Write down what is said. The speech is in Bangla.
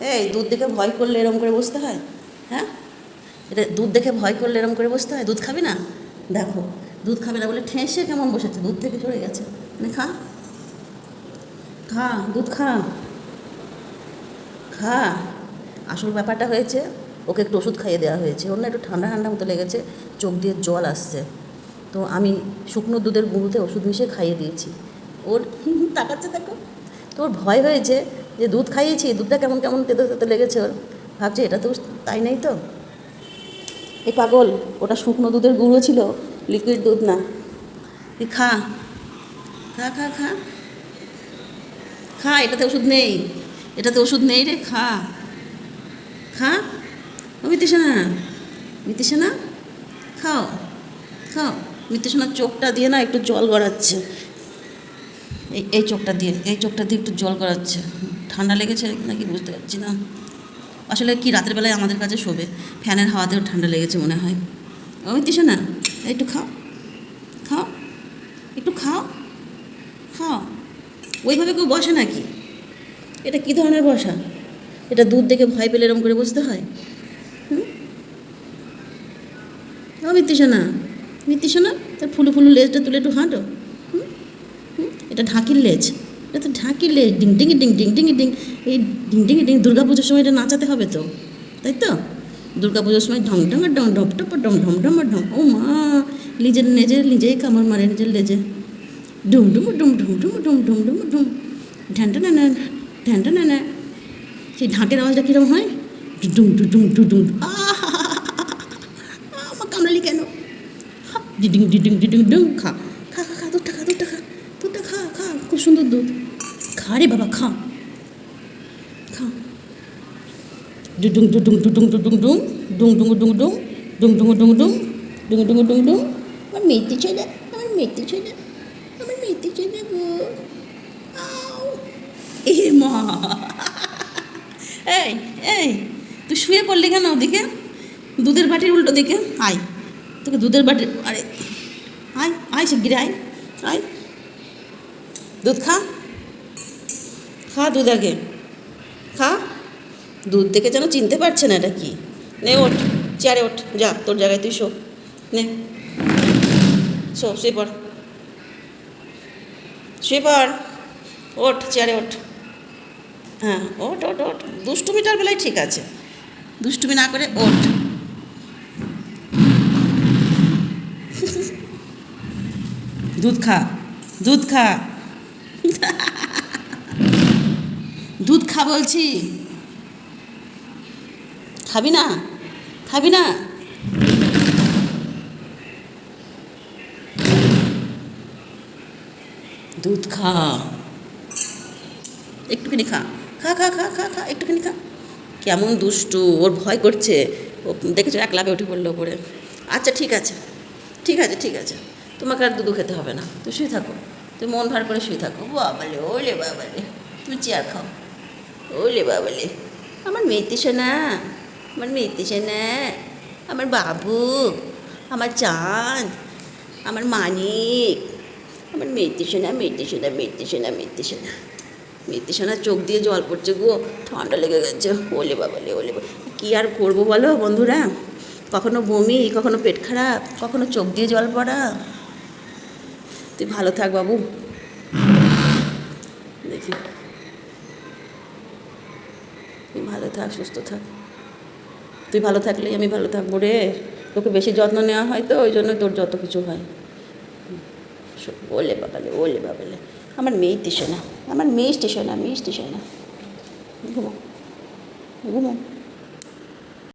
এই, দুধ দেখে ভয় করলে এরম করে বসতে হয়? হ্যাঁ? এটা দুধ দেখে ভয় করলে এরম করে বসতে হয়? দুধ খাবি না? দেখো, দুধ খাবে না বলে ঠেসে কেমন বসেছে? দুধ থেকে সরে গেছে। মানে খা। খা, দুধ খা। খা। আসল ব্যাপারটা হয়েছে, ওকে একটু ওষুধ খাইয়ে দেওয়া হয়েছে। ওর না একটু ঠান্ডা ঠান্ডা মতো লেগেছে, চোখ দিয়ে জল আসছে। তো আমি শুকনো দুধের গুঁড়োতে ওষুধ মিশিয়ে খাইয়ে দিয়েছি। ওর তাকাচ্ছে দেখো। তো ভয় হয়েছে যে দুধ খাইয়েছি, দুধটা কেমন কেমন তেতো তেতো লেগেছে ওর। ভাবছে এটা তো তাই নেই তো। এই পাগল, ওটা শুকনো দুধের গুঁড়ো ছিল লিকুইড দুধ না। তুই খা। খা খা খা। খা, এটাতে ওষুধ নেই। এটাতে ওষুধ নেই রে, খা। খা। ও মিতিসোনা। মিতিসোনা, খাও। খাও। মিতিসোনার চোখটা দিয়ে না একটু জল গড়াচ্ছে। এই এই চোখটা দিয়ে, এই চোখটা দিয়ে একটু জল গড়াচ্ছে। ঠান্ডা লেগেছে নাকি বুঝতে পারছি না। আসলে কি রাতের বেলায় আমাদের কাছে শোবে? ফ্যানের হাওয়াতেও ঠান্ডা লেগেছে মনে হয়। ও না একটু খাও। খাও। একটু খাও। খাও। ওইভাবে কেউ বসে নাকি? এটা কী ধরনের বসা? এটা দুধ দেখে ভয় পেলে এরম করে বসতে হয়? ও মিত্তিসোনা মিত্তিসোনা তার ফুলু ফুলু লেজটা তুলে একটু হাঁটো? এটা ঢাকির লেজ। এটা তো ঢাকির লেজ ডিং ডিঙি ডিং ডিং ডিঙি ডিং এই ডিং ডিঙি ডিং দুর্গা পুজোর সময় এটা নাচাতে হবে তো তাই তো দুর্গা পুজোর সময় ঢং ঢং ডং ঢপ টপ ডম ঢম ঢম ঢম ও মা নিজের নেজে নিজেই কামড় মারে নিজের লেজে ডুম ডুম ডুম ডুম ডুম ডুম ডুম ডুম ডুম ঢ্যানটা না না ঢ্যানটা না না সেই ঢাকের আওয়াজটা কীরকম হয় ডুডুম ডুডুম ডুডুম আহ আমার কামড়ালি কেন ডিডিং ডিডিং ডিডিং ডুম খা দুধটা খা দুধটা খা দুধটা খা খা খুব সুন্দর দুধ খা রে বাবা খা খা ডুডুং ডুডুং ডুডুং ডুডুং ডুং ডুং ডুং ডুং ডুং ডুং ডুং ডুং ডুং ডুং ডুং ডুং ডুং আমার মেয়েতে ছেলে আমার মেয়েতে ছেলে আমার মেয়েতে ছেলে গো এ মা এই এই তুই শুয়ে পড়লি কেন ওদিকে দুধের বাটির উল্টো দিকে আয় তোকে দুধের বাটির আরে আয় আয় শিগগিরি আয় আয় দুধ খা। খা দুধ আগে। খা। দুধ দেখে যেন চিনতে পারছে না এটা কি। নে, ওঠ। চেয়ারে ওঠ। যা, তোর জায়গায় তুই শো। নে। শো, শুয়ে পড়। শুয়ে পড়। ওঠ, চেয়ারে ওঠ। হ্যাঁ ওঠ ওঠ ওঠ। দুষ্টুমিটার বেলায় ঠিক আছে। দুষ্টুমি না করে ওঠ। দুধ খা। দুধ খা। খা বলছি। খাবি না? খাবি না? দুধ খা। একটুখানি খা। খা খা খা খা খা, একটুখানি খা। কেমন দুষ্টু, ওর ভয় করছে। ও দেখেছ, এক লাভে উঠে পড়ল ওপরে। আচ্ছা ঠিক আছে। ঠিক আছে ঠিক আছে। তোমাকে আর দুধু খেতে হবে না। তুই শুয়ে থাকো। তুমি মন ভার করে শুয়ে থাকো। বাবালে ওলে বাবালে তুমি চেয়ার খাও। ওলে বাবালে আমার মেয়েতে সোনা, আমার মেয়েতে সোনা। আমার বাবু, আমার চাঁদ, আমার মানিক। আমার মেয়েতে সোনা মেয়েতে সোনা মেয়েতে সোনা মেয়েতে সোনা। মেয়েতে সোনা চোখ দিয়ে জল পড়ছে গো, ঠান্ডা লেগে গেছে। ওলে বাবালে ওলে বাবা কী আর করব বলো বন্ধুরা? কখনো বমি, কখনো পেট খারাপ, কখনো চোখ দিয়ে জল পড়া। তুই ভালো থাক বাবু। দেখি। তুই ভালো থাক, সুস্থ থাক। তুই ভালো থাকলেই আমি ভালো থাকব রে। তোকে বেশি যত্ন নেওয়া হয় তো, ওই জন্য তোর যত কিছু হয়। ওলে বাবালে ওলে বাবালে। আমার মেয়ে স্টেশনা, আমার মেয়ে স্টেশনা মেয়ে স্টেশনা। ঘুমো। ঘুমো।